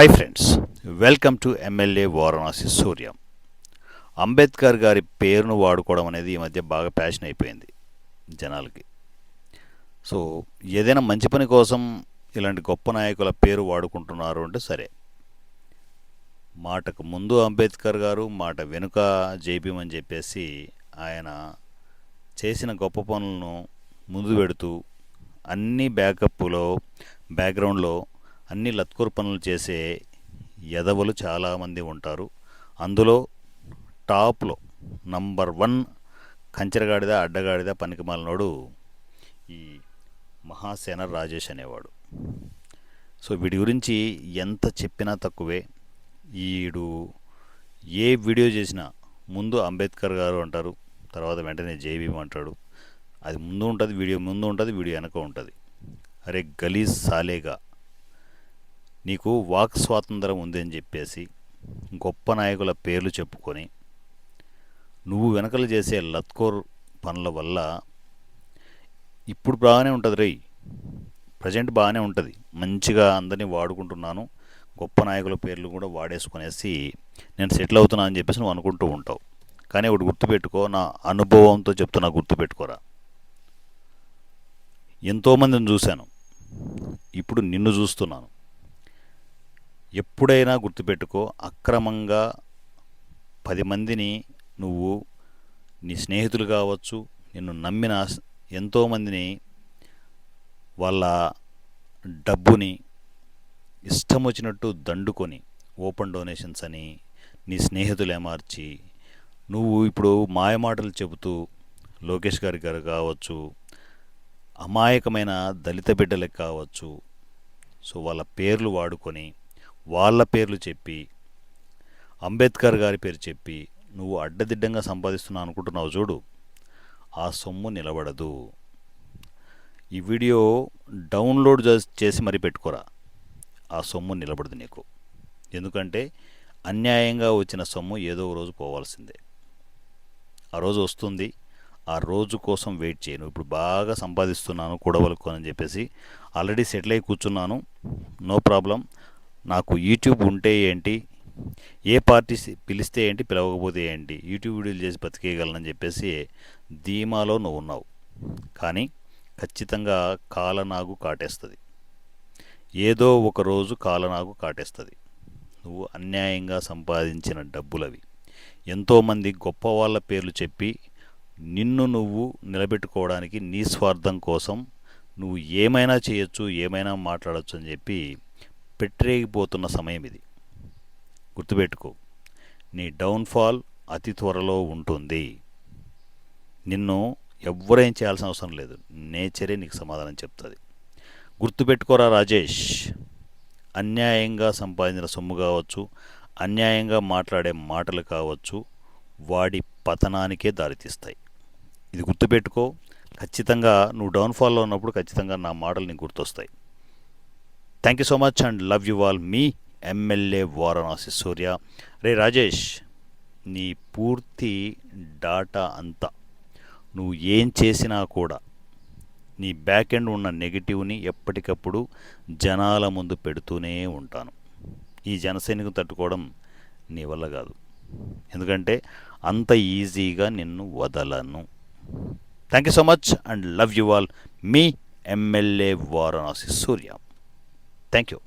Hi friends welcome to MLA Varanasi Surya Ambedkar గారి పేరును వాడుకోవడం అనేది ఈ మధ్య బాగా ప్యాషన్ అయిపోయింది జనాలకి. సో ఏదైనా మంచి పని కోసం ఇలాంటి గొప్ప నాయకుల పేరు వాడుకుంటున్నారు అంటే సరే. మాటకు ముందు అంబేద్కర్ గారు మాట వెనుక జైభీం అని చెప్పేసి ఆయన చేసిన గొప్ప పనులను ముందు పెడుతూ అన్ని బ్యాకప్లో బ్యాక్గ్రౌండ్లో అన్ని లత్కూర్ పనులు చేసే యదవులు చాలామంది ఉంటారు. అందులో టాప్లో నంబర్ వన్ కంచెరగాడిద అడ్డగాడిద పనికిమాలినోడు ఈ మహాసేన రాజేష్ అనేవాడు. సో వీడి గురించి ఎంత చెప్పినా తక్కువే. ఈడు ఏ వీడియో చేసినా ముందు అంబేద్కర్ గారు అంటారు తర్వాత వెంటనే జేబీఎం అంటాడు. అది ముందు ఉంటుంది వీడియో ముందు ఉంటుంది వీడియో వెనక ఉంటుంది. అరే గలీజ్ సాలేగా. నీకు వాక్ స్వాతంత్రం ఉంది అని చెప్పేసి గొప్ప నాయకుల పేర్లు చెప్పుకొని నువ్వు వెనకలు చేసే లత్కోర్ పనుల వల్ల ఇప్పుడు బాగానే ఉంటుంది రేయ్. ప్రజెంట్ బాగానే ఉంటుంది. మంచిగా అందరినీ వాడుకుంటున్నాను. గొప్ప నాయకుల పేర్లు కూడా వాడేసుకునేసి నేను సెటిల్ అవుతున్నా అని చెప్పేసి నువ్వు అనుకుంటూ ఉంటావు. కానీ ఒకటి గుర్తుపెట్టుకో నా అనుభవంతో చెప్తున్నా గుర్తుపెట్టుకోరా. ఎంతోమందిని చూశాను. ఇప్పుడు నిన్ను చూస్తున్నాను. ఎప్పుడైనా గుర్తుపెట్టుకో అక్రమంగా పది మందిని నువ్వు నీ స్నేహితులు కావచ్చు నిన్ను నమ్మిన ఎంతోమందిని వాళ్ళ డబ్బుని ఇష్టం వచ్చినట్టు దండుకొని ఓపెన్ డొనేషన్స్ అని నీ స్నేహితులు ఏమార్చి నువ్వు ఇప్పుడు మాయమాటలు చెబుతూ లోకేష్ గారి గారు కావచ్చు అమాయకమైన దళిత బిడ్డలకు కావచ్చు సో వాళ్ళ పేర్లు వాడుకొని వాళ్ళ పేర్లు చెప్పి అంబేద్కర్ గారి పేరు చెప్పి నువ్వు అడ్డదిడ్డంగా సంపాదిస్తున్నావు అనుకుంటున్నావు చూడు. ఆ సొమ్ము నిలబడదు. ఈ వీడియో డౌన్లోడ్ చేసి మరీ పెట్టుకోరా. ఆ సొమ్ము నిలబడదు నీకు. ఎందుకంటే అన్యాయంగా వచ్చిన సొమ్ము ఏదో ఒక రోజు పోవాల్సిందే. ఆ రోజు వస్తుంది. ఆ రోజు కోసం వెయిట్ చేయను ఇప్పుడు బాగా సంపాదిస్తున్నాను కూడవలుకోనని చెప్పేసి ఆల్రెడీ సెటిల్ అయి కూర్చున్నాను. No problem. నాకు యూట్యూబ్ ఉంటే ఏంటి? ఏ పార్టీ పిలిస్తే ఏంటి? పిలవకపోతే ఏంటి? యూట్యూబ్ వీడియోలు చేసి బతికేయగలనని చెప్పేసి ధీమాలో నువ్వు ఉన్నావు. కానీ ఖచ్చితంగా కాలనాగు కాటేస్తుంది. ఏదో ఒక రోజు కాలనాగు కాటేస్తుంది. నువ్వు అన్యాయంగా సంపాదించిన డబ్బులవి. ఎంతోమంది గొప్ప వాళ్ళ పేర్లు చెప్పి నిన్ను నువ్వు నిలబెట్టుకోవడానికి నీ స్వార్థం కోసం నువ్వు ఏమైనా చేయొచ్చు ఏమైనా మాట్లాడచ్చు అని చెప్పి పెట్టరేగిపోతున్న సమయం ఇది. గుర్తుపెట్టుకో నీ డౌన్ఫాల్ అతి త్వరలో ఉంటుంది. నిన్ను ఎవ్వరేం చేయాల్సిన అవసరం లేదు. నేచరే నీకు సమాధానం చెప్తుంది. గుర్తుపెట్టుకోరా రాజేష్ అన్యాయంగా సంపాదించిన సొమ్ము కావచ్చు అన్యాయంగా మాట్లాడే మాటలు కావచ్చు వాడి పతనానికే దారితీస్తాయి. ఇది గుర్తుపెట్టుకో ఖచ్చితంగా నువ్వు డౌన్ఫాల్లో ఉన్నప్పుడు ఖచ్చితంగా నా మాటలు నీకు గుర్తొస్తాయి. Thank you so much and love you all me MLA Varanasi Surya రే రాజేష్ నీ పూర్తి డాటా అంతా నువ్వు ఏం చేసినా కూడా నీ బ్యాక్ ఎండ్ ఉన్న నెగిటివ్ని ఎప్పటికప్పుడు జనాల ముందు పెడుతూనే ఉంటాను. ఈ జనసైనికం తట్టుకోవడం నీ వల్ల కాదు. ఎందుకంటే అంత ఈజీగా నిన్ను వదలను. Thank you so much and love you all me MLA Varanasi Surya thank you